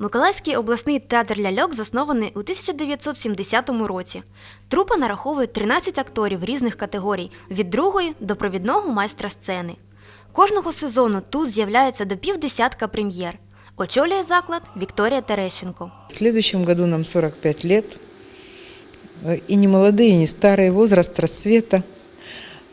Миколаївський обласний театр ляльок заснований у 1970 році. Трупа нараховує 13 акторів різних категорій від другої до провідного майстра сцени. Кожного сезону тут з'являється до півдесятка прем'єр. Очолює заклад Вікторія Терещенко. В следующем году нам 45 лет. Э, И не молодые, и не старые, возраст расцвета.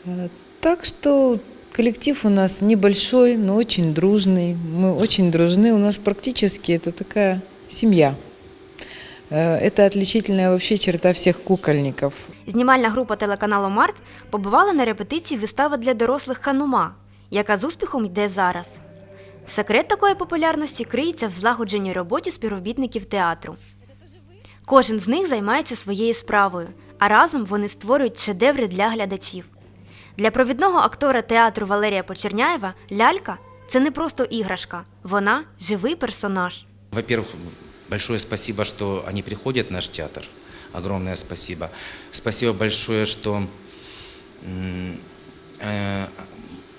Э, Так что коллектив у нас небольшой, но очень дружный. Мы очень дружны. У нас практически это такая семья. Э, Это отличительная вообще черта всех кукольников. Знімальна група телеканалу Март побувала на репетиції вистави для дорослих Ханума, яка з успіхом йде зараз. Секрет такої популярності криється в злагодженій роботі співробітників театру. Кожен з них займається своєю справою, а разом вони створюють шедеври для глядачів. Для провідного актора театру Валерія Почерняєва лялька це не просто іграшка, вона живий персонаж. Во-первых, большое спасибо, что они приходят в наш театр. Огромное спасибо. Спасибо большое, что м, э,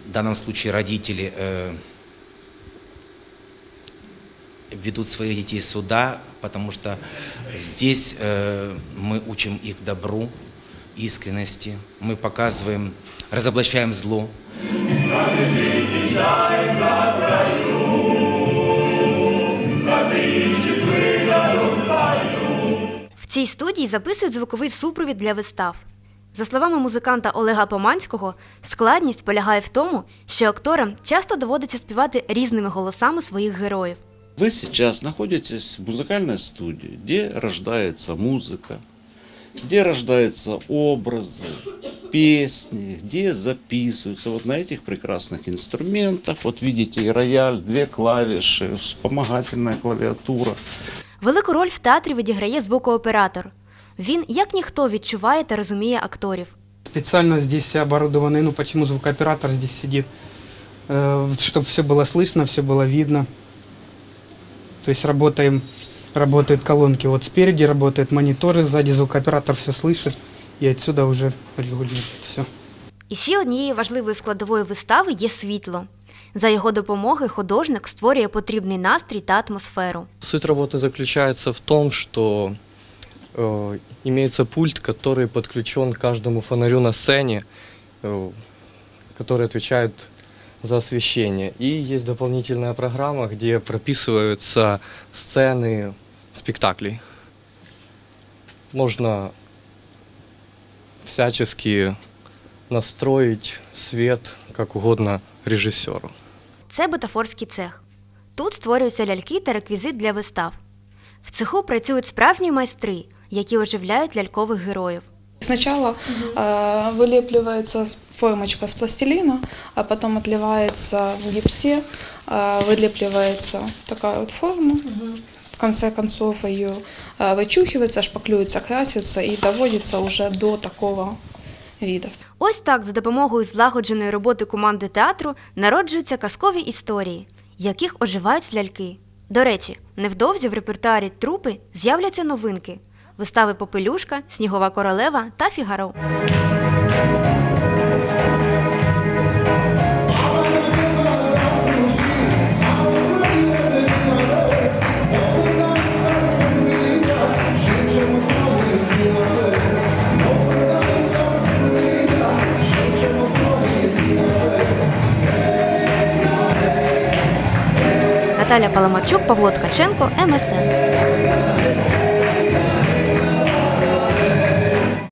в данном случае родители э, ведут своих детей сюда, потому что здесь э, мы учим их добру, искренности, мы показываем, разоблачаем зло. В цій студії записують звуковий супровід для вистав. За словами музиканта Олега Поманського, складність полягає в тому, що акторам часто доводиться співати різними голосами своїх героїв. Вы сейчас находитесь в музыкальной студии, где рождается музыка, где рождаются образы, песни, где записываются вот на этих прекрасных инструментах. Вот видите и рояль, две клавиши, вспомогательная клавиатура. Велику роль в театрі відіграє звукооператор. Він, як ніхто, відчуває та розуміє акторів. Специально здесь оборудованный, ну почему звукооператор здесь сидит, чтобы все было слышно, все было видно. То есть работаем, работают колонки вот спереди, работают мониторы, сзади звукооператор все слышит и отсюда уже регулирует все. І ще однією важливою складовою вистави є світло. За його допомоги художник створює потрібний настрій та атмосферу. Суть работы заключается в том, что э, имеется пульт, который подключен к каждому фонарю на сцене, э, который отвечает за освещение. И есть дополнительная программа, где прописываются сцены спектаклей. Можно всячески настроить свет как угодно режиссеру. Це бутафорський цех. Тут створюються ляльки та реквізит для вистав. В цеху працюють справжні майстри, які оживляють лялькових героїв. Сначала э, вылепливается с- формочка с пластилина, а потом отливается в гипсе, э, вылепливается такая вот форма. В конце концов ее э, вычухивается, шпаклюется, красится и доводится уже до такого вида. Ось так, за допомогою злагодженої роботи команди театру народжуються казкові історії, в яких оживають ляльки. До речі, невдовзі в репертуарі трупи з'являться новинки: вистави Попелюшка, Снігова королева та Фігаро. Наталя Паламарчук, Павло Ткаченко, МСН.